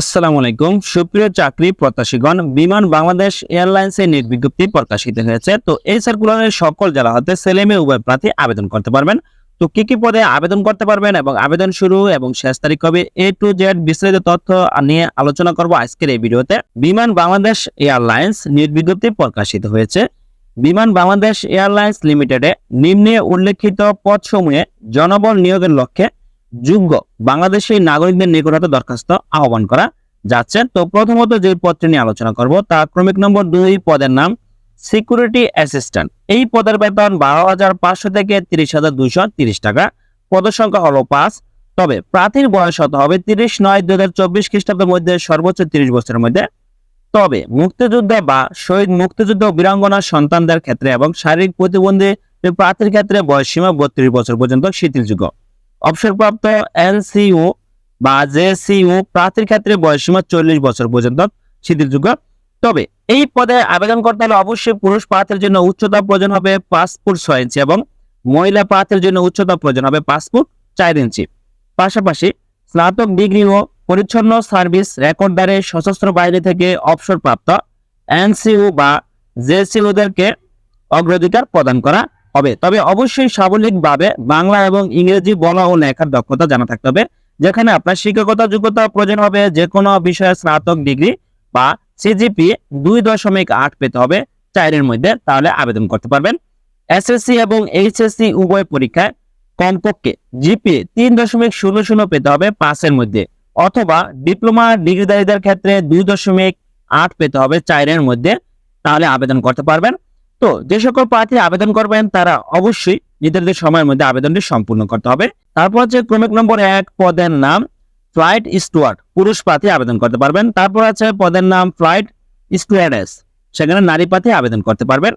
আসসালামু আলাইকুম। সুপ্রিয় চাকরি প্রত্যাশীগণ, বিমান বাংলাদেশ এয়ারলাইন্সের নিয়োগ বিজ্ঞপ্তি প্রকাশিত হয়েছে। তো এই সার্কুলারের সকল জেলা হতে ছেলে মেয়ে উভয় প্রার্থী আবেদন করতে পারবেন। তো কি কি পদে আবেদন করতে পারবেন এবং আবেদন শুরু এবং শেষ তারিখ কবে এ টু জেড বিস্তারিত তথ্য নিয়ে আলোচনা করব আজকের এই ভিডিওতে। বিমান বাংলাদেশ এয়ারলাইন্স নিয়োগ বিজ্ঞপ্তি প্রকাশিত হয়েছে। বিমান বাংলাদেশ এয়ারলাইন্স লিমিটেডে নিম্নে উল্লেখিত পদসমূহে জনবল নিয়োগের লক্ষ্যে যোগ্য বাংলাদেশি নাগরিকদের নিকট হতে দরখাস্ত আহ্বান করা যাচ্ছে। তো প্রথমত যে পদটি নিয়ে আলোচনা করব তা ক্রমিক নম্বর দুই পদের নাম সিকিউরিটি অ্যাসিস্ট্যান্ট। এই পদের বেতন বারো হাজার পাঁচশো থেকে তিরিশ হাজার দুইশো তিরিশ টাকা। পদের সংখ্যা হলো পাঁচ। তবে প্রার্থীর বয়স হতে হবে তিরিশ নয় দুই হাজার চব্বিশ খ্রিস্টাব্দের মধ্যে সর্বোচ্চ তিরিশ বছরের মধ্যে। তবে মুক্তিযোদ্ধা বা শহীদ মুক্তিযুদ্ধ বীরাঙ্গনা সন্তানদের ক্ষেত্রে এবং শারীরিক প্রতিবন্ধী প্রার্থীর ক্ষেত্রে বয়স সীমা বত্রিশ বছর পর্যন্ত শিথিলযোগ্য। অবসরপ্রাপ্ত এনসিইউ বা জেসিইউ প্রার্থীর ক্ষেত্রে বয়সীমা চল্লিশ বছর পর্যন্ত শিথিলযোগ্য তবে এই পদে আবেদন করতে হলে অবশ্যই পুরুষ প্রার্থীর জন্য উচ্চতা প্রয়োজন হবে ফুট ছয় ইঞ্চি এবং মহিলা প্রার্থীর জন্য উচ্চতা প্রয়োজন হবে পাসপোর্ট চার ইঞ্চি। পাশাপাশি স্নাতক ডিগ্রি ও পরিচ্ছন্ন সার্ভিস রেকর্ডদারে সশস্ত্র বাহিনী থেকে অবসরপ্রাপ্ত এনসিইউ বা জেসিইউদেরকে অগ্রাধিকার প্রদান করা হবে। তবে অবশ্যই সাবলীলভাবে বাংলা এবং ইংরেজি বলা ও লেখার দক্ষতা জানা থাকতে হবে, যেখানে আপনার শিক্ষকতা যোগ্যতা প্রয়োজন হবে যে কোনো বিষয়ে স্নাতক ডিগ্রি বা সিজিপি দুই দশমিক আট পেতে হবে চারের মধ্যে, তাহলে আবেদন করতে পারবেন। এসএসসি এবং এইচএসসি উভয় পরীক্ষায় কমপক্ষে জিপি তিন দশমিক শূন্য শূন্য পেতে হবে পাঁচের মধ্যে, অথবা ডিপ্লোমা ডিগ্রিধারীদের ক্ষেত্রে দুই দশমিক আট পেতে হবে চারের মধ্যে, তাহলে আবেদন করতে পারবেন। তো যে সকল প্রার্থী আবেদন করবেন, তারা অবশ্যই নির্ধারিত সময়ের মধ্যে আবেদনটি সম্পূর্ণ করতে হবে। তারপর হচ্ছে ক্রমিক নম্বর এক, পদের নাম ফ্লাইট স্টুয়ার্ড পুরুষ প্রার্থী আবেদন করতে পারবেন। তারপর আছে পদের নাম ফ্লাইট স্টুয়ার্ডেস, সেখানে নারী প্রার্থী আবেদন করতে পারবেন।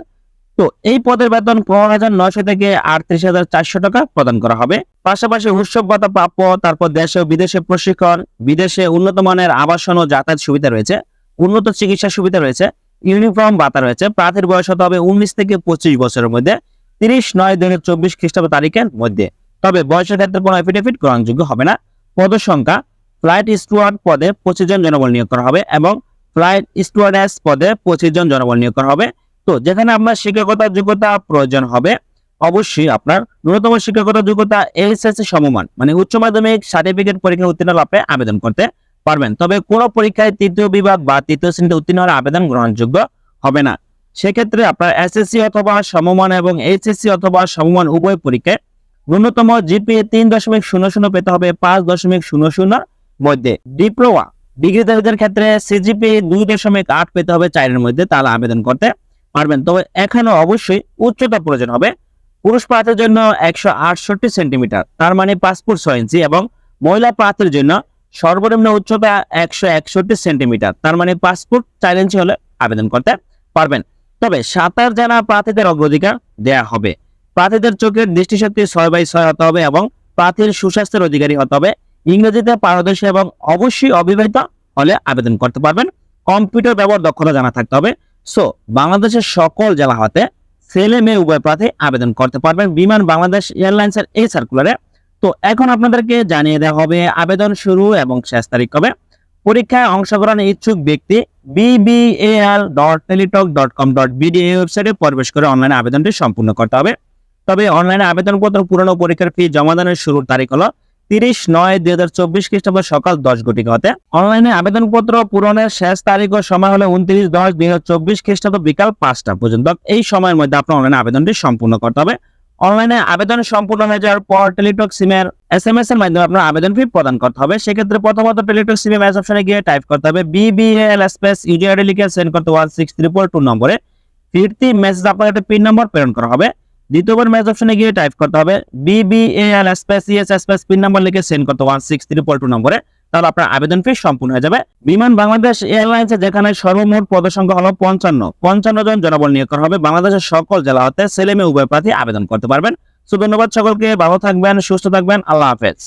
তো এই পদের বেতন পনেরো হাজার নয়শো থেকে আটত্রিশ হাজার চারশো টাকা প্রদান করা হবে। পাশাপাশি উৎসব ভাতা প্রাপ্য, তারপর দেশে ও বিদেশে প্রশিক্ষণ, বিদেশে উন্নত মানের আবাসন ও যাতায়াত সুবিধা রয়েছে, উন্নত চিকিৎসা সুবিধা রয়েছে। ইউনিফর্ম ভাতা রয়েছে। প্রার্থীর বয়স হতে হবে উনিশ থেকে পঁচিশ বছরের মধ্যে। তিরিশ নয় দুই চব্বিশ খ্রিস্টাব্দ তারিখের মধ্যে। তবে বয়সের ক্ষেত্রে কোনো এফিডেভিট গ্রহণযোগ্য হবে না। পদ সংখ্যা ফ্লাইট স্টুয়ার্ড পদে পঁচিশ জন জনবল নিয়োগ করা হবে এবং ফ্লাইট স্টুয়ার্ডেস পদে পঁচিশ জন জনবল নিয়োগ করা হবে। তো যেখানে আপনার শিক্ষকতার যোগ্যতা প্রয়োজন হবে, অবশ্যই আপনার ন্যূনতম শিক্ষকতা যোগ্যতা এইচএসসি সমমান মানে উচ্চ মাধ্যমিক সার্টিফিকেট পরীক্ষা উত্তীর্ণ লাভে আবেদন করতে পারবেন। তবে কোনো পরীক্ষায় তৃতীয় বিভাগ বা তৃতীয় শ্রেণীতে উত্তীর্ণ হলে আবেদন গ্রহণযোগ্য হবে না। সেক্ষেত্রে আপনার এসএসসি অথবা সমমান এবং এইচএসসি অথবা সমমান উভয় পরীক্ষায় ন্যূনতম জিপি তিন দশমিক শূন্য শূন্য পেতে হবে পাঁচ দশমিক শূন্য শূন্য মধ্যে। ডিপ্লোমা ডিগ্রিধারীদের ক্ষেত্রে সিজিপি দুই দশমিক আট পেতে হবে চারের মধ্যে, তাহলে আবেদন করতে পারবেন। তবে এখানে অবশ্যই উচ্চতা প্রয়োজন হবে। পুরুষ প্রার্থীর জন্য একশো আটষট্টি সেন্টিমিটার, তার মানে ফুট ছয় ইঞ্চি এবং মহিলা প্রার্থীর জন্য সর্বনিম্ন উচ্চতা একশো একষট্টি সেন্টিমিটার। তার মানে পাসপোর্ট ইঞ্চি হলে আবেদন করতে পারবেন। তবে সাঁতার জানা প্রার্থীদের অগ্রাধিকার দেয়া হবে। প্রার্থীদের চোখের দৃষ্টিশক্তি ছয় বাই ছয় হতে হবে এবং প্রার্থীর সুস্বাস্থ্যের অধিকারী হতে হবে। ইংরেজিতে পারদর্শী এবং অবশ্যই অবিবাহিত হলে আবেদন করতে পারবেন। কম্পিউটার ব্যবহার দক্ষতা জানা থাকতে হবে। সো, বাংলাদেশের সকল জেলা হতে ছেলে মেয়ে উভয় প্রার্থী আবেদন করতে পারবেন। বিমান, বাংলাদেশ এয়ারলাইন্সের এই সার্কুলারে তো এখন আপনাদেরকে জানিয়ে দেওয়া হবে আবেদন শুরু এবং শেষ তারিখ কবে। পরীক্ষায় অংশগ্রহণের ইচ্ছুক ব্যক্তি BBL dot Teletalk dot com dot BD ওয়েবসাইটে প্রবেশ করে অনলাইনে আবেদনটি সম্পূর্ণ করতে হবে। তবে অনলাইনে আবেদনপত্র পুরনো পরীক্ষার ফি জমা দানের শুরুর তারিখ হলো তিরিশ নয় দুই হাজার চব্বিশ খ্রিস্টাব্দ সকাল দশ ঘটিকা হতে। অনলাইনে আবেদনপত্র পূরণের শেষ তারিখ ও সময় হলো উনত্রিশ দশ দুই হাজার চব্বিশ খ্রিস্টাব্দ বিকাল পাঁচটা পর্যন্ত। এই সময়ের মধ্যে আপনার অনলাইনে আবেদনটি সম্পূর্ণ করতে হবে। অনলাইনে আবেদন সম্পূর্ণ হয়ে যাওয়ার পর টেলিটক সিমের এস এম এস এর মাধ্যমে আপনার আবেদন ফি প্রদান করতে হবে। সেক্ষেত্রে প্রথমত টেলিটক সিমে ম্যাচ অপশনে গিয়ে টাইপ করতে হবে বিবিএল স্পেস ইউজিআরডি লিখে সেন্ড করতে ওয়ান সিক্স ত্রিপল টু নম্বরে। ফিরতি মেসেজ আপনার একটা পিন নম্বর প্রেরণ করা হবে। দ্বিতীয়বার ম্যাচ অপশনে গিয়ে টাইপ করতে হবে BBL space ES space PIN number লিখে সেন্ড করতে ওয়ান সিক্স ত্রিপল টু নম্বরে। তাহলে আপনার আবেদন ফি সম্পূর্ণ হয়ে যাবে। বিমান বাংলাদেশ এয়ারলাইন্সে যেখানে সর্বমোট পদসংখ্যা হলো পঞ্চান্ন। পঞ্চান্ন জন জনবল নিয়োগ করা হবে। বাংলাদেশের সকল জেলা হতে ছেলে মেয়ে উভয় প্রার্থী আবেদন করতে পারবেন। সো ধন্যবাদ সকলকে, ভালো থাকবেন, সুস্থ থাকবেন, আল্লাহ হাফেজ।